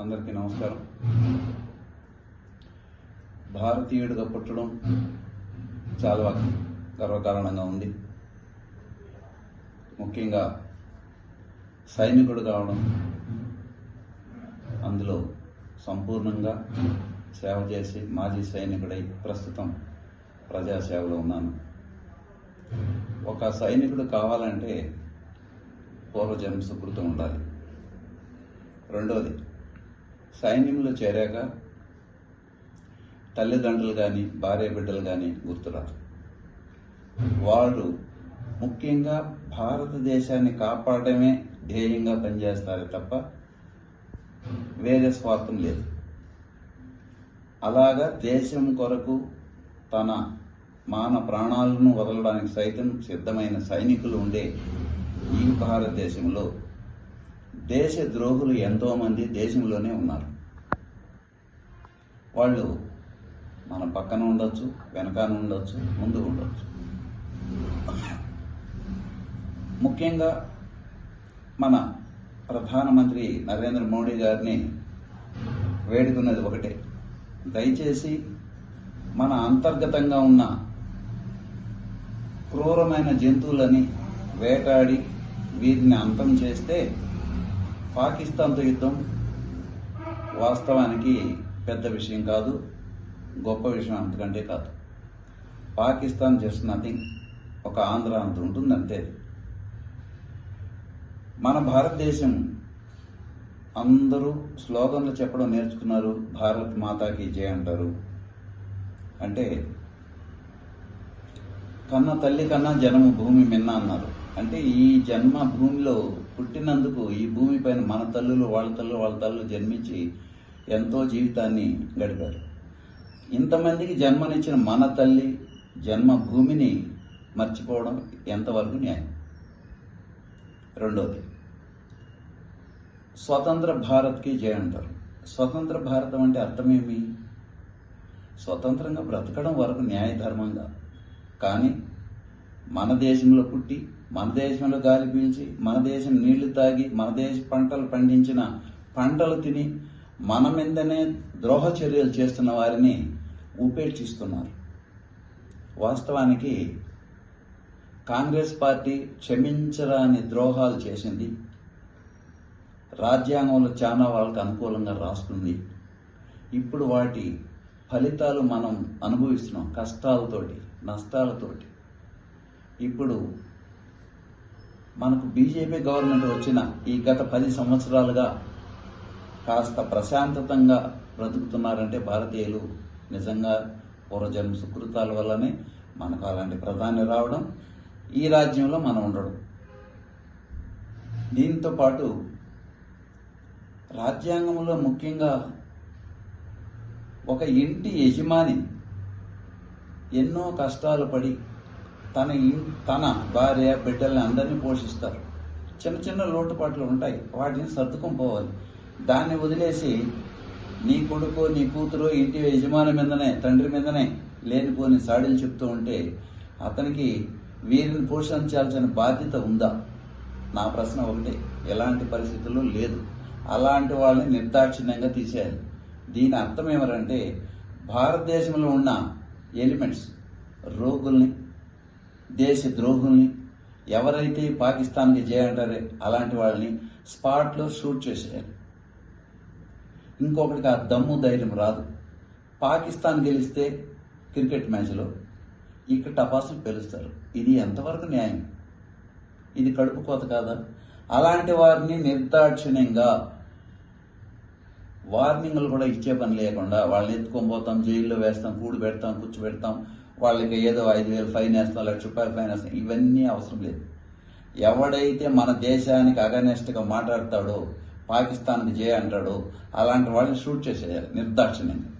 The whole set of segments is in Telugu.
అందరికీ నమస్కారం. భారతీయుడిగా పుట్టడం చాలా గర్వకారణంగా ఉంది. ముఖ్యంగా సైనికుడు కావడం అందులో సంపూర్ణంగా సేవ చేసి మాజీ సైనికుడై ప్రస్తుతం ప్రజాసేవలో ఉన్నాను. ఒక సైనికుడు కావాలంటే పూర్వజన్మ సుకృతం ఉండాలి. రెండోది సైన్యంలో చేరాక తల్లిదండ్రులు కానీ భార్య బిడ్డలు కానీ గుర్తురారు. వాళ్ళు ముఖ్యంగా భారతదేశాన్ని కాపాడమే ధ్యేయంగా పనిచేస్తారే తప్ప వేరే స్వార్థం లేదు. అలాగా దేశం కొరకు తన మాన ప్రాణాలను వదలడానికి సైతం సిద్ధమైన సైనికులు ఉండే ఈ భారతదేశంలో దేశ ద్రోహులు ఎంతోమంది దేశంలోనే ఉన్నారు. వాళ్ళు మన పక్కన ఉండొచ్చు వెనకాల ఉండొచ్చు ముందు ఉండొచ్చు. ముఖ్యంగా మన ప్రధానమంత్రి నరేంద్ర మోడీ గారిని వేడుకున్నది ఒకటే. దయచేసి మన అంతర్గతంగా ఉన్న క్రూరమైన జంతువులని వేటాడి వీరిని అంతం చేస్తే పాకిస్తాన్తో యుద్ధం వాస్తవానికి పెద్ద విషయం కాదు గొప్ప విషయం అంతకంటే కాదు. పాకిస్తాన్ జస్ట్ నథింగ్ ఒక ఆంధ్ర అంత ఉంటుంది అంతే. మన భారతదేశం అందరూ స్లోగన్లు చెప్పడం నేర్చుకున్నారు భారత్ మాతాకి జయ అంటారు. అంటే కన్న తల్లి కన్నా జన్మ భూమి మిన్న అన్నారు. అంటే ఈ జన్మ భూమిలో పుట్టినందుకు ఈ భూమి పైన మన తల్లులు వాళ్ళ తల్లు వాళ్ళ తల్లు జన్మించి ఎంతో జీవితాన్ని గడిపారు. ఇంతమందికి జన్మనిచ్చిన మన తల్లి జన్మ భూమిని మర్చిపోవడం ఎంతవరకు న్యాయం? రెండోది స్వతంత్ర భారత్కి జయ అంటారు. స్వతంత్ర భారతం అంటే అర్థమేమి? స్వతంత్రంగా బ్రతకడం వరకు న్యాయధర్మంగా. కానీ మన దేశంలో పుట్టి మన దేశంలో గాలి పీల్చి మన దేశం నీళ్ళు తాగి మన దేశ పంటలు పండించిన పంటలు తిని మన మీదనే ద్రోహ చర్యలు చేస్తున్న వారిని ఉపేక్షిస్తున్నారు. వాస్తవానికి కాంగ్రెస్ పార్టీ క్షమించరాని ద్రోహాలు చేసింది. రాజ్యాంగంలో చాలా వాళ్ళకి అనుకూలంగా రాస్తుంది. ఇప్పుడు వాటి ఫలితాలు మనం అనుభవిస్తున్నాం కష్టాలతోటి నష్టాలతోటి. ఇప్పుడు మనకు బీజేపీ గవర్నమెంట్ వచ్చిన ఈ గత పది సంవత్సరాలుగా కాస్త ప్రశాంతతంగా బ్రతుకుతున్నారంటే భారతీయులు నిజంగా పూర్వజన్మ సుకృతాల వల్లనే మనకు అలాంటి ప్రధాని రావడం ఈ రాజ్యంలో మనం ఉండడం. దీంతో పాటు రాజ్యాంగంలో ముఖ్యంగా ఒక ఇంటి యజమాని ఎన్నో కష్టాలు పడి తన తన భార్య బిడ్డల్ని అందరినీ పోషిస్తారు. చిన్న చిన్న లోటుపాట్లు ఉంటాయి. వాటిని సర్దుకొని పోవాలి. దాన్ని వదిలేసి నీ కొడుకు నీ కూతురు ఇంటి యజమాని మీదనే తండ్రి మీదనే లేనిపోని సాడీలు చెప్తూ ఉంటే అతనికి వీరిని పోషించాల్సిన బాధ్యత ఉందా? నా ప్రశ్న ఒకటే. ఎలాంటి పరిస్థితుల్లో లేదు. అలాంటి వాళ్ళని నిర్దాక్షిణ్యంగా తీసేయాలి. దీని అర్థం ఏమరంటే భారతదేశంలో ఉన్న ఎలిమెంట్స్ రోగుల్ని దేశ ద్రోహుల్ని ఎవరైతే పాకిస్తాన్కి చేయంటారే అలాంటి వాళ్ళని స్పాట్లో షూట్ చేసేయాలి. ఇంకొకటికి ఆ దమ్ము ధైర్యం రాదు. పాకిస్తాన్ గెలిస్తే క్రికెట్ మ్యాచ్లో ఇక్కడ టపాసులు పెలుస్తారు. ఇది ఎంతవరకు న్యాయం? ఇది కడుపు కోత కాదా? అలాంటి వారిని నిర్దాక్షిణ్యంగా వార్నింగ్లు కూడా ఇచ్చే పని లేకుండా వాళ్ళని ఎత్తుకొని పోతాం జైల్లో వేస్తాం కూడు పెడతాం కూర్చోబెడతాం వాళ్ళకి ఏదో ఐదు వేలు ఫైన్ వేస్తాం లక్ష రూపాయలు ఫైన్ వేస్తాం ఇవన్నీ అవసరం లేదు. ఎవడైతే మన దేశానికి అగనెస్ట్గా మాట్లాడతాడో పాకిస్తాన్కి జే అంటాడో అలాంటి వాళ్ళని షూట్ చేసేయాలి నిర్దాక్షిణ్యంగా.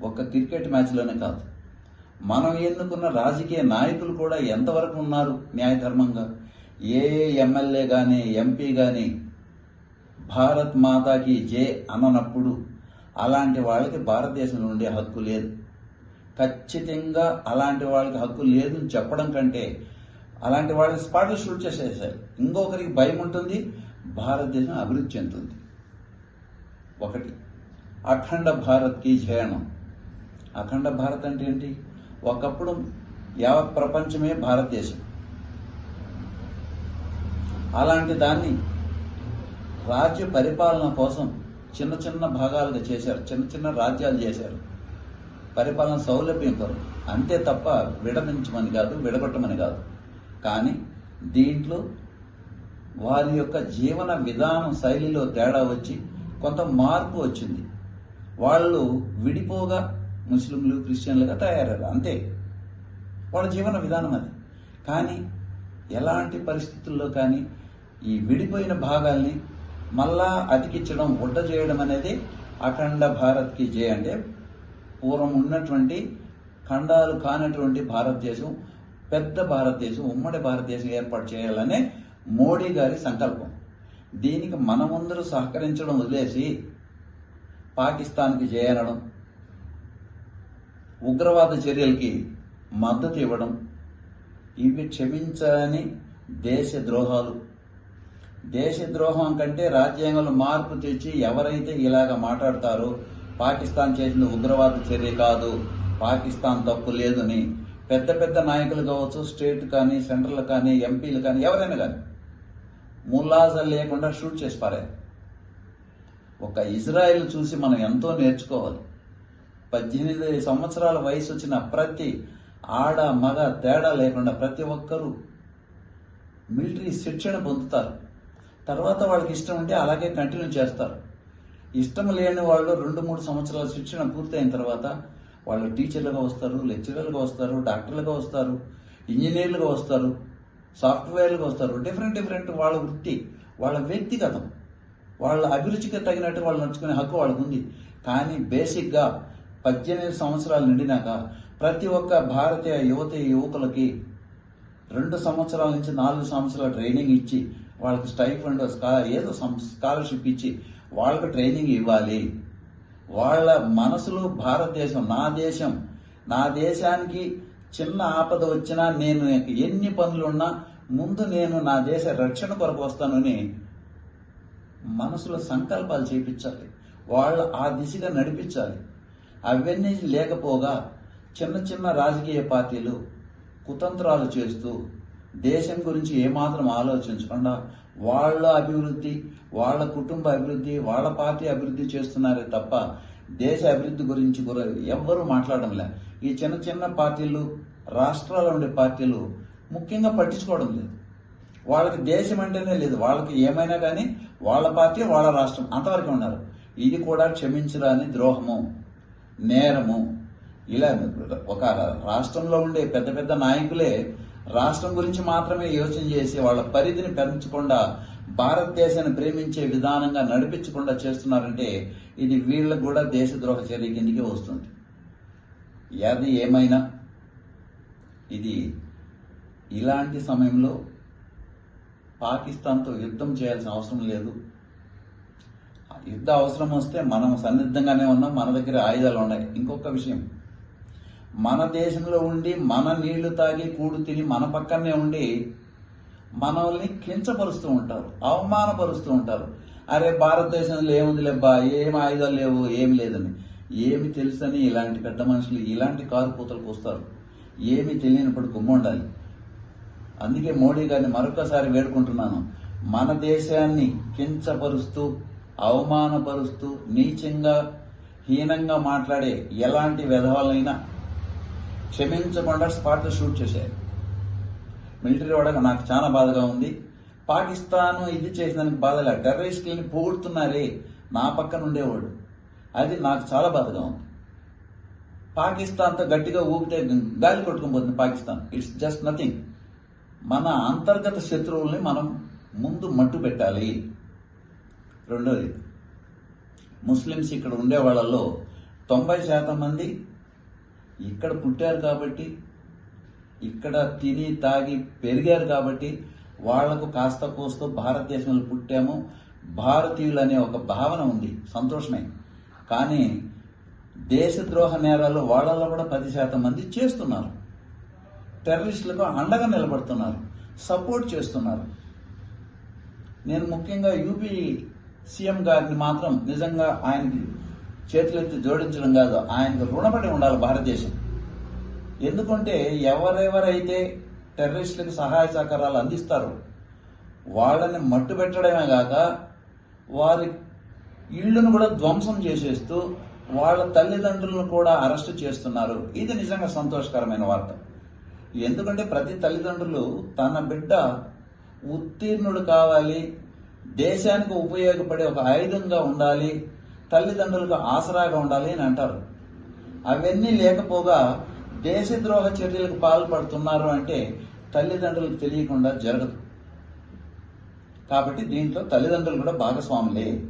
ఒక్క క్రికెట్ మ్యాచ్లోనే కాదు. మనం ఎన్నుకున్న రాజకీయ నాయకులు కూడా ఎంతవరకు ఉన్నారు న్యాయధర్మంగా? ఏ ఎమ్మెల్యే కానీ ఎంపీ కానీ భారత్ మాతాకి జే అననప్పుడు అలాంటి వాళ్ళకి భారతదేశంలో ఉండే హక్కు లేదు. ఖచ్చితంగా అలాంటి వాళ్ళకి హక్కు లేదు అని చెప్పడం కంటే అలాంటి వాళ్ళని స్పాట్లో షూట్ చేసేసారు. ఇంకొకరికి భయం ఉంటుంది భారతదేశం అభివృద్ధి చెందుతుంది. ఒకటి అఖండ భారత్కి జయనం. అఖండ భారత్ అంటే ఏంటి? ఒకప్పుడు యావత్ ప్రపంచమే భారతదేశం. అలాంటి దాన్ని రాజ్య పరిపాలన కోసం చిన్న చిన్న భాగాలుగా చేశారు చిన్న చిన్న రాజ్యాలు చేశారు. పరిపాలన సౌలభ్యం కొరకు. అంతే తప్ప విడమించమని కాదు విడగొట్టమని కాదు. కానీ దీంట్లో వారి యొక్క జీవన విధానం శైలిలో తేడా వచ్చి కొంత మార్పు వచ్చింది. వాళ్ళు విడిపోగా ముస్లింలు క్రిస్టియన్లుగా తయారయ్యారు. అంతే. వాళ్ళ జీవన విధానం అది. కానీ ఎలాంటి పరిస్థితుల్లో కానీ ఈ విడిపోయిన భాగాల్ని మళ్ళా అతికించడం ఉడ్డ చేయడం అనేది అఖండ భారత్కి జయ అంటే పూర్వం ఉన్నటువంటి ఖండాలు కానటువంటి భారతదేశం పెద్ద భారతదేశం ఉమ్మడి భారతదేశం ఏర్పాటు చేయాలనే మోడీ గారి సంకల్పం. దీనికి మనమందరూ సహకరించడం వదిలేసి పాకిస్తాన్కి చేయనడం ఉగ్రవాద చర్యలకి మద్దతు ఇవ్వడం ఇవి క్షమించని దేశ ద్రోహాలు. దేశ ద్రోహం కంటే రాజ్యాంగంలో మార్పు తెచ్చి ఎవరైతే ఇలాగ మాట్లాడతారో పాకిస్తాన్ చేసిన ఉగ్రవాద చర్య కాదు. పాకిస్తాన్ తప్పు లేదని. పెద్ద పెద్ద నాయకులు కావచ్చు స్టేట్ కానీ సెంట్రల్ కానీ ఎంపీలు కానీ ఎవరైనా కానీ. ముల్లాజలు లేకుండా షూట్ చేసి పారే. ఒక ఇజ్రాయెల్ చూసి మనం ఎంతో నేర్చుకోవాలి. పద్దెనిమిది సంవత్సరాల వయసు వచ్చిన ప్రతి ఆడ మగ తేడా లేకుండా ప్రతి ఒక్కరూ మిలిటరీ శిక్షణ పొందుతారు. తర్వాత వాళ్ళకి ఇష్టం ఉంటే అలాగే కంటిన్యూ చేస్తారు. ఇష్టం లేని వాళ్ళు రెండు మూడు సంవత్సరాల శిక్షణ పూర్తయిన తర్వాత వాళ్ళు టీచర్లుగా వస్తారు లెక్చరర్లుగా వస్తారు డాక్టర్లుగా వస్తారు ఇంజనీర్లుగా వస్తారు సాఫ్ట్వేర్లుగా వస్తారు. డిఫరెంట్ డిఫరెంట్ వాళ్ళ వృత్తి వాళ్ళ వ్యక్తిగతం వాళ్ళ అభిరుచికి తగినట్టు వాళ్ళు నడుచుకునే హక్కు వాళ్ళకు ఉంది కానీ బేసిక్గా పద్దెనిమిది సంవత్సరాలు నిండినాక ప్రతి ఒక్క భారతీయ యువత యువకులకి రెండు సంవత్సరాల నుంచి నాలుగు సంవత్సరాల ట్రైనింగ్ ఇచ్చి వాళ్ళకి స్టైఫండ్ ఏదో స్కాలర్షిప్ ఇచ్చి వాళ్ళకు ట్రైనింగ్ ఇవ్వాలి. వాళ్ళ మనసులో భారతదేశం నా దేశం నా దేశానికి చిన్న ఆపద వచ్చినా నేను ఎన్ని పనులున్నా ముందు నేను నా దేశ రక్షణ కొరకు వస్తానని మనసులో సంకల్పాలు చేపించాలి. వాళ్ళు ఆ దిశగా నడిపించాలి. అవన్నీ లేకపోగా చిన్న చిన్న రాజకీయ పార్టీలు కుతంత్రాలు చేస్తూ దేశం గురించి ఏమాత్రం ఆలోచించకుండా వాళ్ళ అభివృద్ధి వాళ్ళ కుటుంబ అభివృద్ధి వాళ్ళ పార్టీ అభివృద్ధి చేస్తున్నారే తప్ప దేశ అభివృద్ధి గురించి కూడా ఎవ్వరూ మాట్లాడంలే ఈ చిన్న చిన్న పార్టీలు రాష్ట్రాల్లో ఉండే పార్టీలు ముఖ్యంగా పట్టించుకోవడం లేదు. వాళ్ళకి దేశం అంటేనే లేదు. వాళ్ళకి ఏమైనా కానీ వాళ్ళ పార్టీ వాళ్ళ రాష్ట్రం అంతవరకు ఉన్నారు. ఇది కూడా క్షమించరాని ద్రోహము నేరము. ఇలా ఒక రాష్ట్రంలో ఉండే పెద్ద పెద్ద నాయకులే రాష్ట్రం గురించి మాత్రమే యోచన చేసి వాళ్ళ పరిధిని పెంచకుండా భారతదేశాన్ని ప్రేమించే విధానంగా నడిపించకుండా చేస్తున్నారంటే ఇది వీళ్ళకు కూడా దేశద్రోహ చర్య కిందకే వస్తుంది. అది ఏమైనా ఇది ఇలాంటి సమయంలో పాకిస్తాన్తో యుద్ధం చేయాల్సిన అవసరం లేదు. యుద్ధ అవసరం వస్తే మనం సన్నిద్ధంగానే ఉన్నాం మన దగ్గర ఆయుధాలు ఉన్నాయి. ఇంకొక విషయం మన దేశంలో ఉండి మన నీళ్ళు తాగి కూడు తిని మన పక్కనే ఉండి మనల్ని కించపరుస్తూ ఉంటారు అవమానపరుస్తూ ఉంటారు. అరే భారతదేశంలో ఏముంది లేబ్బా ఏం ఆయుధాలు లేవు ఏమి లేదని. ఏమి తెలుసని ఇలాంటి పెద్ద మనుషులు ఇలాంటి కారు పూతలకు వస్తారు ఏమి తెలియనప్పుడు గుమ్మండాలి అందుకే మోడీ గారిని మరొకసారి వేడుకుంటున్నాను. మన దేశాన్ని కించపరుస్తూ అవమానపరుస్తూ నీచంగా హీనంగా మాట్లాడే ఎలాంటి విధవాలైనా క్షమించకుండా స్పాట్ షూట్ చేశారు. మిలిటరీ వాడక నాకు చాలా బాధగా ఉంది. పాకిస్తాన్ ఇది చేసినందుకు బాధలే. టెర్రరిస్టులని పోగొడుతున్నారే. నా పక్కన ఉండేవాడు. అది నాకు చాలా బాధగా ఉంది. పాకిస్తాన్తో గట్టిగా ఊపితే గాలి కొట్టుకుని పోతుంది పాకిస్తాన్. ఇట్స్ జస్ట్ నథింగ్ మన అంతర్గత శత్రువుల్ని మనం ముందు మట్టు పెట్టాలి. రెండోది ముస్లిమ్స్ ఇక్కడ ఉండే వాళ్ళలో తొంభై శాతం మంది ఇక్కడ పుట్టారు కాబట్టి ఇక్కడ తిని తాగి పెరిగారు కాబట్టి వాళ్ళకు కాస్త కోస్తో భారతదేశంలో పుట్టాము. భారతీయులు అనే ఒక భావన ఉంది సంతోషమే. కానీ దేశద్రోహ నేరాలు వాళ్ళలో కూడా పది శాతం మంది చేస్తున్నారు. టెర్రరిస్టులకు అండగా నిలబడుతున్నారు సపోర్ట్ చేస్తున్నారు. నేను ముఖ్యంగా యూపీ సీఎం గారిని మాత్రం నిజంగా ఆయనకి చేతులెత్తి జోడించడం కాదు ఆయనకు రుణపడి ఉండాలి భారతదేశం. ఎందుకంటే ఎవరెవరైతే టెర్రరిస్టులకు సహాయ సహకారాలు అందిస్తారో వాళ్ళని మట్టు పెట్టడమే కాక వారి ఇళ్ళను కూడా ధ్వంసం చేసేస్తూ వాళ్ళ తల్లిదండ్రులను కూడా అరెస్ట్ చేస్తున్నారు. ఇది నిజంగా సంతోషకరమైన వార్త. ఎందుకంటే ప్రతి తల్లిదండ్రులు తన బిడ్డ ఉత్తీర్ణుడు కావాలి దేశానికి ఉపయోగపడే ఒక ఆయుధంగా ఉండాలి తల్లిదండ్రులకు ఆసరాగా ఉండాలి అని అంటారు. అవన్నీ లేకపోగా దేశద్రోహ చర్యలకు పాల్పడుతున్నారు అంటే తల్లిదండ్రులకు తెలియకుండా జరగదు. కాబట్టి దీంట్లో తల్లిదండ్రులు కూడా భాగస్వాములే.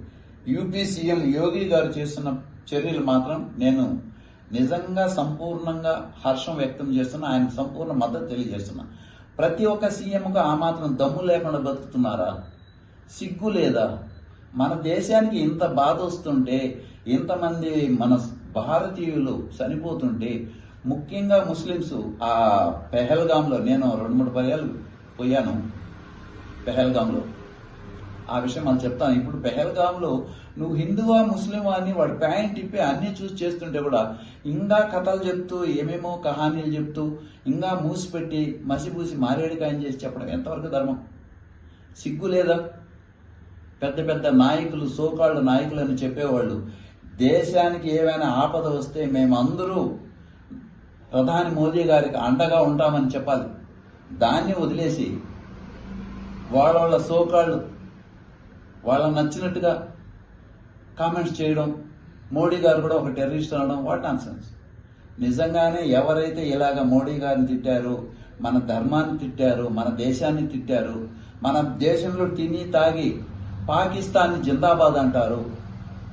యూపీ సీఎం యోగి గారు చేస్తున్న చర్యలు మాత్రం నేను నిజంగా సంపూర్ణంగా హర్షం వ్యక్తం చేస్తున్నా ఆయన సంపూర్ణ మద్దతు తెలియజేస్తున్నా. ప్రతి ఒక్క సీఎంకు ఆ మాత్రం దమ్ము లేకుండా బతుకుతున్నారా? సిగ్గు లేదా? మన దేశానికి ఇంత బాధ వస్తుంటే ఇంతమంది మన భారతీయులు చనిపోతుంటే ముఖ్యంగా ముస్లిమ్స్ ఆ పెహల్గాంలో నేను రెండు మూడు పర్యాలు పోయాను పెహల్గాంలో. ఆ విషయం మనం చెప్తాను. ఇప్పుడు పెహల్గామ్లో నువ్వు హిందువా ముస్లిమా అని వాడు ప్యాంట్ తిప్పి అన్ని చూసి చేస్తుంటే కూడా ఇంకా కథలు చెప్తూ ఏమేమో కహానీలు చెప్తూ ఇంకా మూసిపెట్టి మసిపూసి మారేడుకాయని చేసి చెప్పడం ఎంతవరకు ధర్మం? సిగ్గు లేదా? పెద్ద పెద్ద నాయకులు సోకాళ్ళు నాయకులు అని చెప్పేవాళ్ళు దేశానికి ఏమైనా ఆపద వస్తే మేమందరూ ప్రధాని మోదీ గారికి అండగా ఉంటామని చెప్పాలి. దాన్ని వదిలేసి వాళ్ళ వాళ్ళ సోకాళ్ళు వాళ్ళకి నచ్చినట్టుగా కామెంట్స్ చేయడం మోడీ గారు కూడా ఒక టెర్రరిస్ట్ అనడం వాట్ నాన్ సెన్స్ నిజంగానే ఎవరైతే ఇలాగ మోడీ గారిని తిట్టారు మన ధర్మాన్ని తిట్టారు మన దేశాన్ని తిట్టారు మన దేశంలో తిని తాగి పాకిస్తాన్ని జిందాబాద్ అంటారు.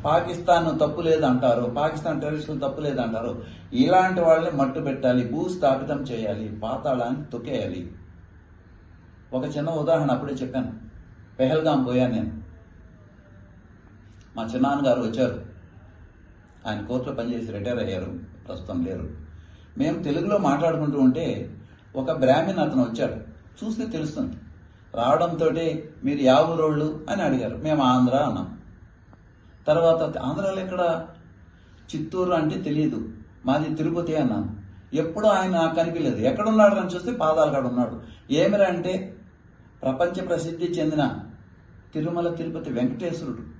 పాకిస్తాన్ తప్పు లేదంటారు పాకిస్తాన్ టెర్రరిస్టులు తప్పు లేదంటారు ఇలాంటి వాళ్ళని మట్టు పెట్టాలి భూస్థాపితం చేయాలి పాతాళాన్ని తొక్కేయాలి. ఒక చిన్న ఉదాహరణ అప్పుడే చెప్పాను. పెహల్గాం పోయాను నేను. మా చిన్నాన్నగారు వచ్చారు. ఆయన కోర్టులో పనిచేసి రిటైర్ అయ్యారు. ప్రస్తుతం లేరు. మేము తెలుగులో మాట్లాడుకుంటూ ఉంటే ఒక బ్రాహ్మణ్ అతను వచ్చాడు. చూస్తే తెలుస్తుంది. రావడంతో మీరు యావురోళ్ళు అని అడిగారు. మేము ఆంధ్ర అన్నాం. తర్వాత ఆంధ్రాలో ఎక్కడ? చిత్తూరు అంటే తెలియదు. మాది తిరుపతి అన్నాను. ఎప్పుడు ఆయన నాకు కనిపించలేదు. ఎక్కడున్నాడు అని చూస్తే పాదాలు కాడ ఉన్నాడు. ఏమిరా అంటే ప్రపంచ ప్రసిద్ధి చెందిన తిరుమల తిరుపతి వెంకటేశ్వరుడు.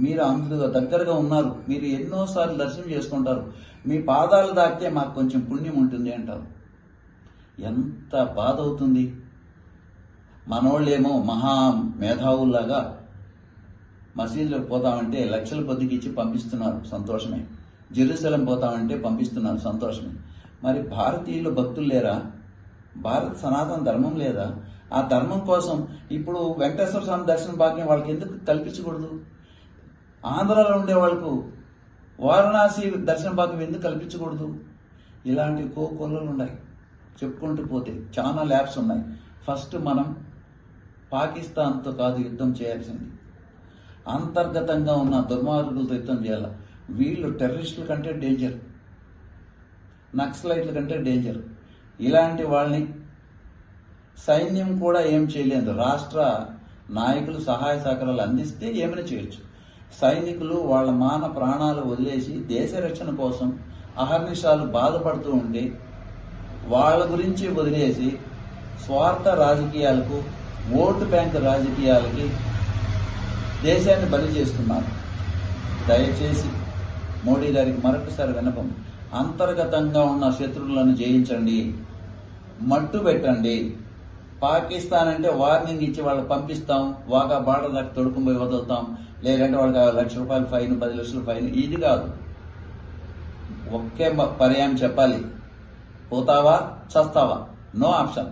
మీరు అందులో దగ్గరగా ఉన్నారు. మీరు ఎన్నోసార్లు దర్శనం చేసుకుంటారు. మీ పాదాలు దాటితే మాకు కొంచెం పుణ్యం ఉంటుంది అంటారు. ఎంత బాధ అవుతుంది. మనోళ్ళేమో మహా మేధావుల్లాగా మసీదులకు పోతామంటే లక్షల కొద్దికి ఇచ్చి పంపిస్తున్నారు సంతోషమే. జెరూసలం పోతామంటే పంపిస్తున్నారు సంతోషమే. మరి భారతీయులు భక్తులు లేరా? భారత సనాతన ధర్మం లేదా? ఆ ధర్మం కోసం ఇప్పుడు వెంకటేశ్వర స్వామి దర్శన భాగ్యం వాళ్ళకి ఎందుకు కల్పించకూడదు? ఆంధ్రాలో ఉండే వాళ్ళకు వారణాసి దర్శన భాగ్యం ఎందుకు కల్పించకూడదు? ఇలాంటి కోకొల్లలు ఉన్నాయి. చెప్పుకుంటూ పోతే చాలా ల్యాబ్స్ ఉన్నాయి. ఫస్ట్ మనం పాకిస్తాన్తో కాదు యుద్ధం చేయాల్సింది. అంతర్గతంగా ఉన్న దుర్మార్గులతో యుద్ధం చేయాలి. వీళ్ళు టెర్రరిస్టుల కంటే డేంజర్. నక్సలైట్ల కంటే డేంజర్. ఇలాంటి వాళ్ళని సైన్యం కూడా ఏం చేయలేదు. రాష్ట్ర నాయకులు సహాయ సహకారాలు అందిస్తే ఏమైనా చేయొచ్చు. సైనికులు వాళ్ళ మాన ప్రాణాలు వదిలేసి దేశ రక్షణ కోసం అహర్నిశాలు బాధపడుతూ ఉండి వాళ్ళ గురించి వదిలేసి స్వార్థ రాజకీయాలకు ఓటు బ్యాంక్ రాజకీయాలకి దేశాన్ని బలి చేస్తున్నారు. దయచేసి మోడీ గారికి మరొకసారి వినపం అంతర్గతంగా ఉన్న శత్రువులను జయించండి మట్టు పెట్టండి. పాకిస్తాన్ అంటే వార్నింగ్ ఇచ్చి వాళ్ళకి పంపిస్తాం వాగా బార్డర్ దాకా తొడుకుని పోయి వదులుతాం. లేదంటే వాళ్ళకి లక్ష రూపాయలు ఫైన్ పది లక్షల ఫైన్ ఇది కాదు. ఒకే పర్యాయం చెప్పాలి. పోతావా చస్తావా? No option.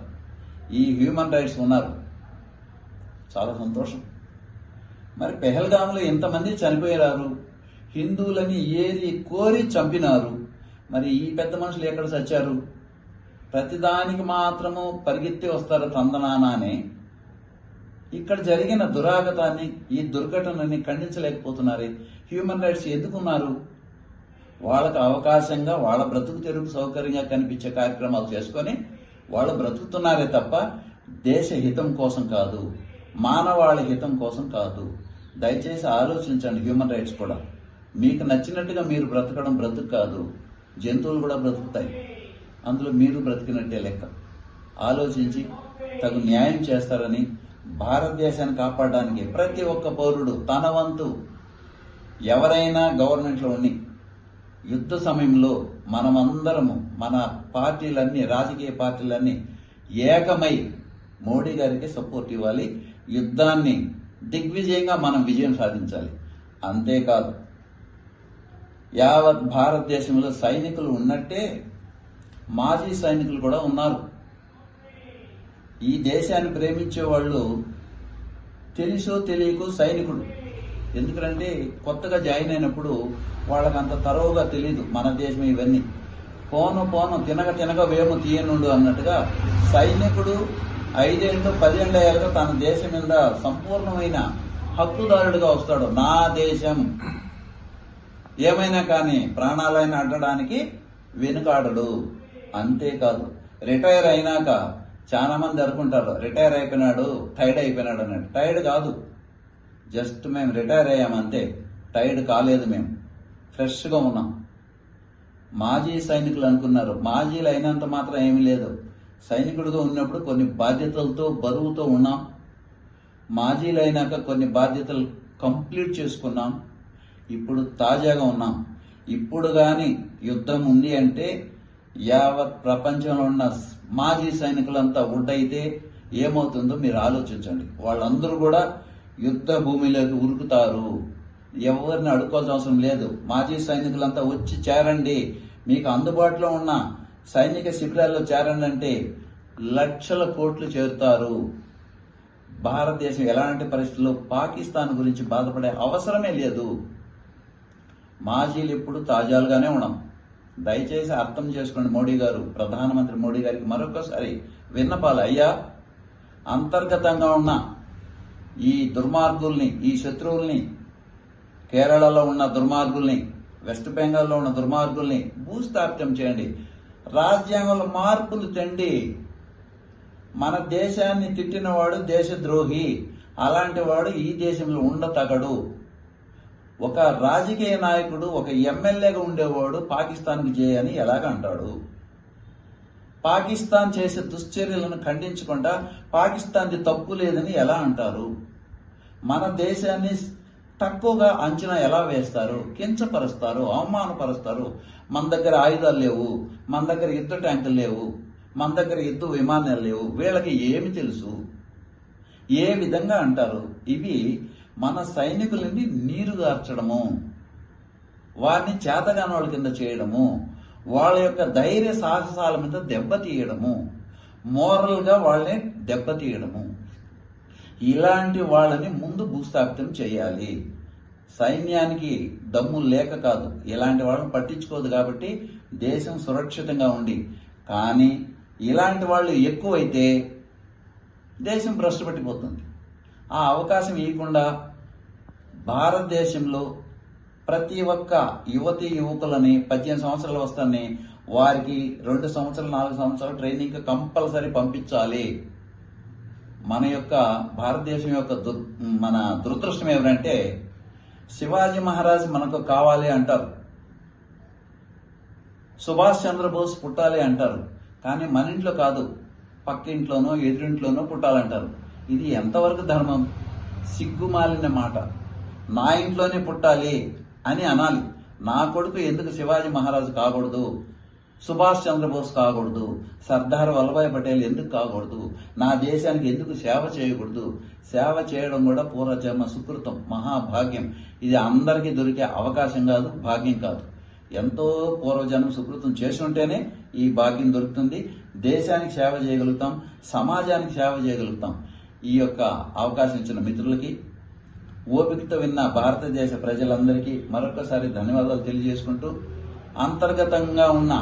ఈ హ్యూమన్ రైట్స్ ఉన్నారు. చాలా సంతోషం. మరి పెహల్గాములో ఎంతమంది చనిపోయారు? హిందువులని ఏది కోరి చంపినారు? మరి ఈ పెద్ద మనుషులు ఎక్కడ చచ్చారు? ప్రతిదానికి మాత్రము పరిగెత్తి వస్తారు తందనానానే. ఇక్కడ జరిగిన దురాగతాన్ని ఈ దుర్ఘటనని ఖండించలేకపోతున్నారు. Human rights ఎందుకున్నారు? వాళ్ళకు అవకాశంగా వాళ్ళ బ్రతుకు తెరుగు సౌకర్యంగా కనిపించే కార్యక్రమాలు చేసుకొని వాళ్ళు బ్రతుకుతున్నారే తప్ప దేశ హితం కోసం కాదు. మానవాళి హితం కోసం కాదు. దయచేసి ఆలోచించండి హ్యూమన్ రైట్స్ కూడా. మీకు నచ్చినట్టుగా మీరు బ్రతకడం బ్రతుకు కాదు. జంతువులు కూడా బ్రతుకుతాయి. అందులో మీరు బ్రతికినట్టే లెక్క. ఆలోచించి తగు న్యాయం చేస్తారని భారతదేశాన్ని కాపాడడానికి ప్రతి ఒక్క పౌరుడు తన వంతు ఎవరైనా గవర్నమెంట్లో ఉండి యుద్ధ సమయంలో మనమందరము మన పార్టీలన్నీ రాజకీయ పార్టీలన్నీ ఏకమై మోడీ గారికి సపోర్ట్ ఇవ్వాలి. యుద్ధాన్ని దిగ్విజయంగా మనం విజయం సాధించాలి. అంతేకాదు యావత్ భారతదేశంలో సైనికులు ఉన్నట్టే మాజీ సైనికులు కూడా ఉన్నారు. ఈ దేశాన్ని ప్రేమించే వాళ్ళు తెలుసో తెలియకో సైనికుడు. ఎందుకంటే కొత్తగా జాయిన్ అయినప్పుడు వాళ్ళకి అంత తరువుగా తెలియదు మన దేశం ఇవన్నీ. పోను పోను తినక తినక వేము తీయనుండు అన్నట్టుగా సైనికుడు ఐదేళ్ళు పదేళ్ళు అయ్యాక తన దేశం మీద సంపూర్ణమైన హక్కుదారుడిగా వస్తాడు. నా దేశం. ఏమైనా కానీ ప్రాణాలైన అడ్డడానికి వెనుకాడడు. అంతేకాదు రిటైర్ అయినాక చాలా మంది అనుకుంటారు రిటైర్ అయిపోయినాడు టైర్డ్ అయిపోయినాడు అన్నాడు టైర్డ్ కాదు. జస్ట్ మేము రిటైర్ అయ్యాం అంతే. టైర్డ్ కాలేదు మేము. ఫ్రెష్గా ఉన్నాం. మాజీ సైనికులు అనుకున్నారు. మాజీలు అయినంత మాత్రం ఏమీ లేదు. సైనికుడిగా ఉన్నప్పుడు కొన్ని బాధ్యతలతో బరువుతో ఉన్నాం. మాజీలు అయినాక కొన్ని బాధ్యతలు కంప్లీట్ చేసుకున్నాం. ఇప్పుడు తాజాగా ఉన్నాం. ఇప్పుడు కానీ యుద్ధం ఉంది అంటే యావత్ ప్రపంచంలో ఉన్న మాజీ సైనికులంతా ఉడ్డైతే ఏమవుతుందో మీరు ఆలోచించండి. వాళ్ళందరూ కూడా యుద్ధ భూమిలోకి ఉరుకుతారు. ఎవరిని అడుక్కోవాల్సిన అవసరం లేదు. మాజీ సైనికులంతా వచ్చి చేరండి. మీకు అందుబాటులో ఉన్న. సైనిక శిబిరాల్లో చేరండి అంటే లక్షల కోట్లు చేరుతారు. భారతదేశం ఎలాంటి పరిస్థితుల్లో పాకిస్తాన్ గురించి బాధపడే అవసరమే లేదు. మాజీలు ఎప్పుడు తాజాలుగానే ఉన్నాం దయచేసి అర్థం చేసుకోండి మోడీ గారు. ప్రధానమంత్రి మోడీ గారికి మరొకసారి విన్నపాలు. అయ్యా అంతర్గతంగా ఉన్న ఈ దుర్మార్గుల్ని ఈ శత్రువుల్ని కేరళలో ఉన్న దుర్మార్గుల్ని వెస్ట్ బెంగాల్లో ఉన్న దుర్మార్గుల్ని భూస్థాపితం చేయండి. రాజ్యాంగంలో మార్పులు తెండి మన దేశాన్ని తిట్టినవాడు దేశద్రోహి. అలాంటి వాడు ఈ దేశంలో ఉండతగడు. ఒక రాజకీయ నాయకుడు ఒక ఎమ్మెల్యేగా ఉండేవాడు పాకిస్తాన్కి చేయని ఎలాగ అంటాడు? పాకిస్తాన్ చేసే దుశ్చర్యలను ఖండించకుండా పాకిస్తాన్ది తప్పు లేదని ఎలా అంటారు? మన దేశాన్ని తక్కువగా అంచనా ఎలా వేస్తారు? కించపరుస్తారు అవమానపరుస్తారు? మన దగ్గర ఆయుధాలు లేవు మన దగ్గర యుద్ధ ట్యాంకులు లేవు మన దగ్గర యుద్ధ విమానాలు లేవు వీళ్ళకి ఏమి తెలుసు? ఏ విధంగా అంటారు? ఇవి మన సైనికులని నీరుగార్చడము వారిని చేతగాని వాళ్ళ కింద చేయడము వాళ్ళ యొక్క ధైర్య సాహసాల మీద దెబ్బతీయడము మోరల్గా వాళ్ళని దెబ్బతీయడము. ఇలాంటి వాళ్ళని ముందు భూస్థాపితం చేయాలి. సైన్యానికి దమ్ము లేక కాదు. ఇలాంటి వాళ్ళని పట్టించుకోదు కాబట్టి దేశం సురక్షితంగా ఉండి. కానీ ఇలాంటి వాళ్ళు ఎక్కువైతే దేశం భ్రష్టపట్టిపోతుంది. ఆ అవకాశం ఇవ్వకుండా భారతదేశంలో ప్రతి ఒక్క యువతి యువకులని పద్దెనిమిది సంవత్సరాలు వస్తాన్ని వారికి రెండు సంవత్సరాలు నాలుగు సంవత్సరాలు ట్రైనింగ్ కంపల్సరీ పంపించాలి. మన యొక్క భారతదేశం యొక్క దు మన దురదృష్టం ఏమిటంటే శివాజీ మహారాజ్ మనకు కావాలి అంటారు. సుభాష్ చంద్రబోస్ పుట్టాలి అంటారు. కానీ మన ఇంట్లో కాదు. పక్కింట్లోనో ఎదురింట్లోనో పుట్టాలంటారు. ఇది ఎంతవరకు ధర్మం? సిగ్గుమాలిన మాట. నా ఇంట్లోనే పుట్టాలి అని అనాలి. నా కొడుకు ఎందుకు శివాజీ మహారాజు కాకూడదు? సుభాష్ చంద్రబోస్ కాకూడదు. సర్దార్ వల్లభాయ్ పటేల్ ఎందుకు కాకూడదు? నా దేశానికి ఎందుకు సేవ చేయకూడదు? సేవ చేయడం కూడా పూర్వజన్మ సుకృతం మహాభాగ్యం. ఇది అందరికీ దొరికే అవకాశం కాదు భాగ్యం కాదు. ఎంతో పూర్వజన్మ సుకృతం చేసి ఉంటేనే ఈ భాగ్యం దొరుకుతుంది. దేశానికి సేవ చేయగలుగుతాం సమాజానికి సేవ చేయగలుగుతాం. ఈ యొక్క అవకాశం ఇచ్చిన మిత్రులకి ఓపికతో విన్న భారతదేశ ప్రజలందరికీ మరొకసారి ధన్యవాదాలు తెలియజేసుకుంటూ అంతర్గతంగా ఉన్న